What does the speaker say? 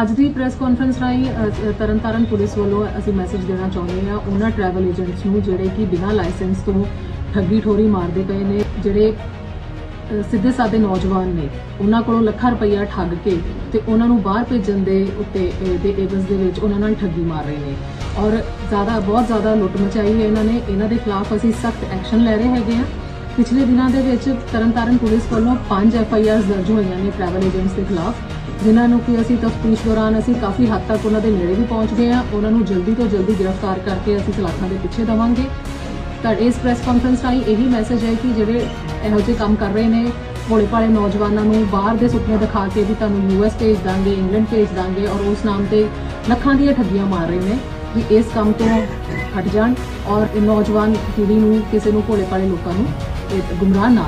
ਅੱਜ ਦੀ press conference ਰਾਹੀਂ Tarn Taran police ਵੱਲੋਂ ਅਸੀਂ ਮੈਸੇਜ ਦੇਣਾ ਚਾਹੁੰਦੇ ਹਾਂ ਉਹਨਾਂ ਟਰੈਵਲ ਏਜੰਟਸ ਨੂੰ, ਜਿਹੜੇ ਕਿ ਬਿਨਾਂ ਲਾਇਸੈਂਸ ਤੋਂ ਠੱਗੀ ਠੋਰੀ ਮਾਰਦੇ ਪਏ ਨੇ, ਜਿਹੜੇ ਸਿੱਧੇ ਸਾਦੇ ਨੌਜਵਾਨ ਨੇ, ਉਹਨਾਂ ਕੋਲੋਂ ਲੱਖਾਂ ਰੁਪਈਆ ਠੱਗ ਕੇ ਤੇ ਉਹਨਾਂ ਨੂੰ ਬਾਹਰ ਭੇਜਣ ਦੇ ਉੱਤੇ ਦੇ ਏਵਜ਼ ਦੇ ਵਿੱਚ ਉਹਨਾਂ ਨਾਲ ਠੱਗੀ ਮਾਰ ਰਹੇ ਨੇ। ਔਰ ਜ਼ਿਆਦਾ, ਬਹੁਤ ਜ਼ਿਆਦਾ ਲੁੱਟ ਮਚਾਈ ਹੈ ਇਹਨਾਂ ਨੇ। ਇਹਨਾਂ ਦੇ ਖਿਲਾਫ ਅਸੀਂ ਸਖਤ ਐਕਸ਼ਨ ਲੈ ਰਹੇ ਹੈਗੇ ਹਾਂ। ਪਿਛਲੇ ਦਿਨਾਂ ਦੇ ਵਿੱਚ ਤਰਨਤਾਰਨ ਪੁਲਿਸ ਵੱਲੋਂ 5 ਐਫ ਆਈ ਆਰਸ ਦਰਜ ਹੋਈਆਂ ਨੇ ਟਰੈਵਲ ਏਜੰਟਸ ਦੇ ਖਿਲਾਫ। ਜਿਨ੍ਹਾਂ ਨੂੰ ਕਿ ਅਸੀਂ ਤਫਤੀਸ਼ ਦੌਰਾਨ ਅਸੀਂ ਕਾਫੀ ਹੱਦ ਤੱਕ ਉਹਨਾਂ ਦੇ ਨੇੜੇ ਵੀ ਪਹੁੰਚ ਗਏ ਆ ਉਹਨਾਂ ਨੂੰ ਜਲਦੀ ਤੋਂ ਜਲਦੀ ਗ੍ਰਿਫਤਾਰ ਕਰਕੇ ਅਸੀਂ ਸਲਾਖਾਂ ਦੇ ਪਿੱਛੇ ਦਵਾਂਗੇ। ਤਾਂ ਇਸ ਪ੍ਰੈਸ ਕਾਨਫਰੰਸ ਰਾਹੀਂ ਇਹੀ ਮੈਸੇਜ ਹੈ ਕਿ ਜਿਹੜੇ ਇਹੋ ਜਿਹੇ ਕੰਮ ਕਰ ਰਹੇ ਨੇ ਭੋਲੇ ਭਾਲੇ ਨੌਜਵਾਨਾਂ ਨੂੰ ਬਾਹਰ ਦੇ ਸੁਪਨੇ ਦਿਖਾ ਕੇ ਵੀ ਤੁਹਾਨੂੰ ਯੂਐਸ ਭੇਜ ਦਾਂਗੇ ਇੰਗਲੈਂਡ ਭੇਜ ਦਾਂਗੇ ਔਰ ਉਸ ਨਾਮ ਤੇ ਲੱਖਾਂ ਦੀਆਂ ਠੱਗੀਆਂ ਮਾਰ ਰਹੇ ਨੇ ਵੀ ਇਸ ਕੰਮ ਤੋਂ ਹਟ ਜਾਣ ਔਰ ਨੌਜਵਾਨ ਪੀੜ੍ਹੀ ਨੂੰ, ਕਿਸੇ ਨੂੰ ਭੋਲੇ ਭਾਲੇ ਲੋਕਾਂ ਨੂੰ ਗੁੰਮਰਾਹ ਨਾ